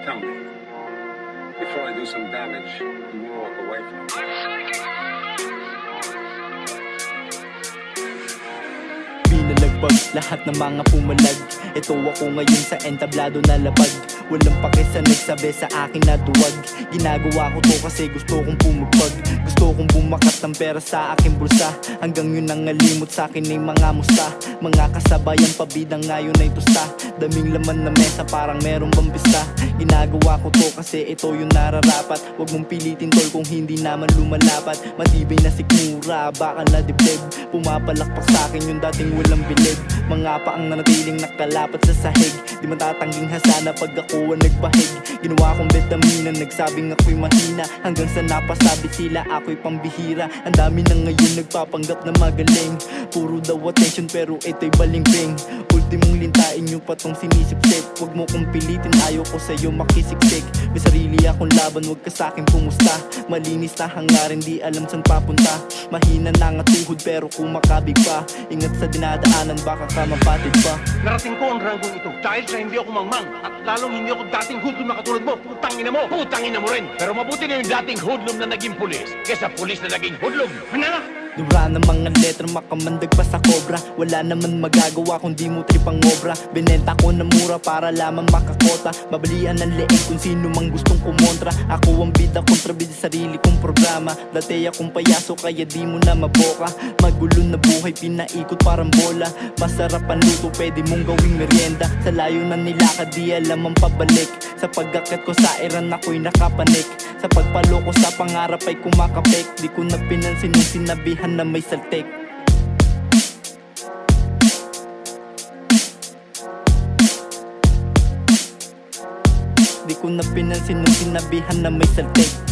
Tell me, before I do some damage, you won't walk away from me. Binalagbag lahat ng mga pumalag. Ito ako ngayon sa entablado na labag. Walang pake sa nagsabi sa akin na duwag. Ginagawa ko to kasi gusto kong pumagpag Gusto kong bumakat ng pera sa aking bulsa. Hanggang yun ang ngalimot sa akin ay mga musta Mga kasabayan pabidang ngayon ay tusta Daming laman na mesa parang meron bang pista Ginagawa ko to kasi ito yung nararapat. Huwag mong pilitin tol kung hindi naman lumalapat. Matibay na sikmura, baka na dibdib Pumapalakpak sa akin yung dating walang bilib. Mga pa ang nanatiling nakalapat sa sahig. Di matatangging hasana pag ako ang nagpahig. Ginawa kong betamina, nagsabing ako'y mahina. Hanggang sa napasabi sila ako'y pambihira. Ang dami na ngayon nagpapanggap na magaling. Puro daw attention pero ito'y balingbing Ultimong lintain yung patong sinisipsip Huwag mo kong pilitin, ayaw ko sa'yo makisiksik May sarili akong laban, huwag ka sa'kin pumusta Malinis na hangarin, di alam saan papunta Mahina na nga tuhod pero kung makabig pa Ingat sa dinadaanan, baka ka mapatid pa Narating ko ang ranggong ito dahil sa hindi ako mangmang at lalong hindi ako dating hoodlum na katulad mo. Putang ina mo! Putang ina mo rin! Pero mabuti na yung dating hoodlum na naging pulis kesa pulis na naging hoodlum. Hanana! Dura ng mga letra makamandag pa sa kobra. Wala naman magagawa kung di mo tripang obra. Binenta ko na mura para lamang makakota. Babalian ng leeg kung sino mang gustong kumontra. Ako ang bida kontra bida sarili kong programa. Dati akong payaso kaya di mo na maboka. Magulo na buhay pinaikot parang bola. Masarap ang luto pwede mong gawing merienda. Sa layo na nilakad di alam ang pabalik Sa pagkakit ko sa iran ako'y nakapanik. Sa pagpaloko sa pangarap ay kumakapik. Di ko na pinansin yung sinabihan na may saltik. Di ko na pinansin nung sinabihan na may saltik